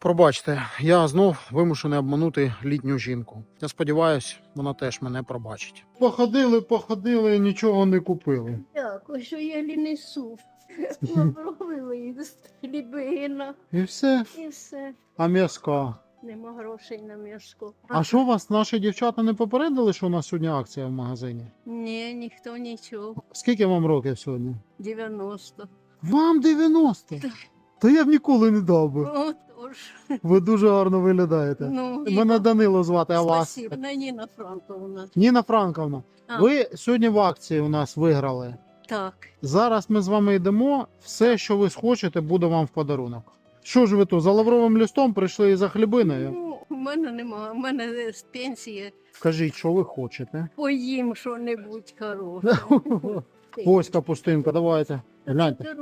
Пробачте, я знов вимушений обманути літню жінку. Я сподіваюся, вона теж мене пробачить. Походили, походили, нічого не купили. Дякую, що я несу. Лавровий лист, хлібина І все, і все. а м'яска. Нема грошей на м'яско. А що вас наші дівчата не попередили, що у нас сьогодні акція в магазині? Ні, ніхто нічого. Скільки вам років сьогодні? 90. Вам 90? Та я б ніколи не дав би. Отож. Ви дуже гарно виглядаєте. Ну, Мене Данило звати, а вас? Спасибо. На Ніна Франковна. Ніна Франковна, А. ви сьогодні в акції у нас виграли. Так. Зараз ми з вами йдемо. Все, що ви схочете, буде вам в подарунок. Що ж ви тут за лавровим листом прийшли і за хлібиною? Ну, у мене нема. У мене з пенсії. Кажіть, що ви хочете. Поїм що-небудь хороше. Ось капустинка, давайте. Гляньте.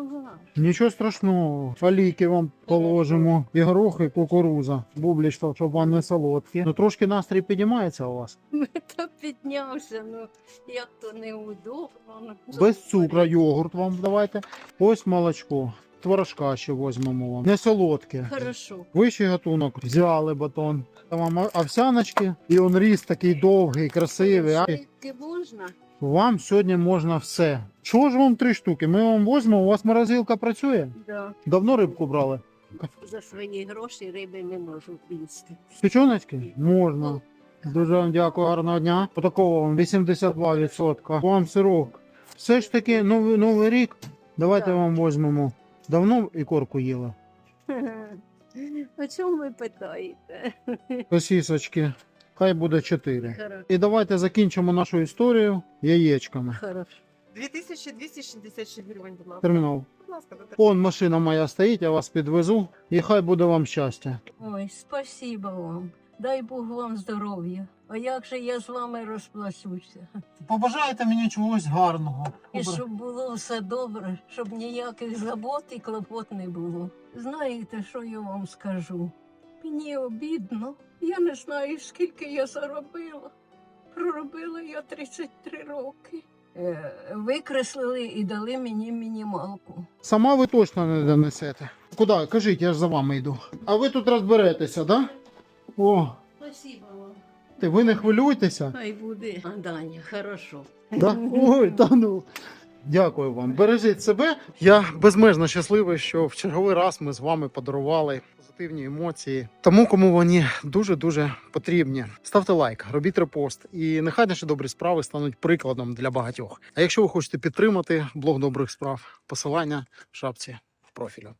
Нічого страшного. Фаліки вам положимо. І горох, і кукуруза. Бублічка, щоб вам не солодкі. Ну трошки настрій піднімається у вас. Ми то піднявся, ну як то неудобно. ну, Без цукру, йогурт вам давайте. Ось молочко. Творожка ще візьмемо вам. Не солодке. Хорошо. Вищий гатунок. Взяли батон. Вам овсяночки. І он ріс такий довгий, красивий. Скільки можна? вам сьогодні можна все. Чого ж вам три штуки? Ми вам візьмемо, у вас морозилка працює. Да. Давно рибку брали? За свої гроші риби не можу їсти. Печоночки? Можна. Дуже вам дякую, гарного дня. Отакого вам 82%. Вам сирок. Все ж таки, новий, новий рік. Давайте Так. вам візьмемо. Давно ікорку їли. О чому ви питаєте? Сосісочки. Хай буде 4. Хорошо. І давайте закінчимо нашу історію яєчками. Хорошо. 2266 гривень, будь ласка. Термінал. Будь ласка, Он машина моя стоїть, я вас підвезу. І хай буде вам щастя. Ой, спасибо вам. Дай Бог вам здоров'я. А як же я з вами розплачуся? Побажайте мені чогось гарного. І щоб було все добре, щоб ніяких забот і клопот не було. Знаєте, що я вам скажу? Мені обідно. Я не знаю, скільки я заробила. Проробила я 33 роки. Е, викреслили і дали мені мінімалку. Сама ви точно не донесете. Куди? Кажіть, я ж за вами йду. А ви тут розберетеся, да? О, Спасибо. Ти ви не хвилюйтеся. Хай буде. А, Даня, хорошо. Да? Ой, та ну. Дякую вам. Бережіть себе. Я безмежно щасливий, що в черговий раз ми з вами подарували позитивні емоції. Тому, кому вони дуже-дуже потрібні. Ставте лайк, робіть репост, і нехай наші добрі справи стануть прикладом для багатьох. А якщо ви хочете підтримати блог добрих справ, посилання в шапці профілю.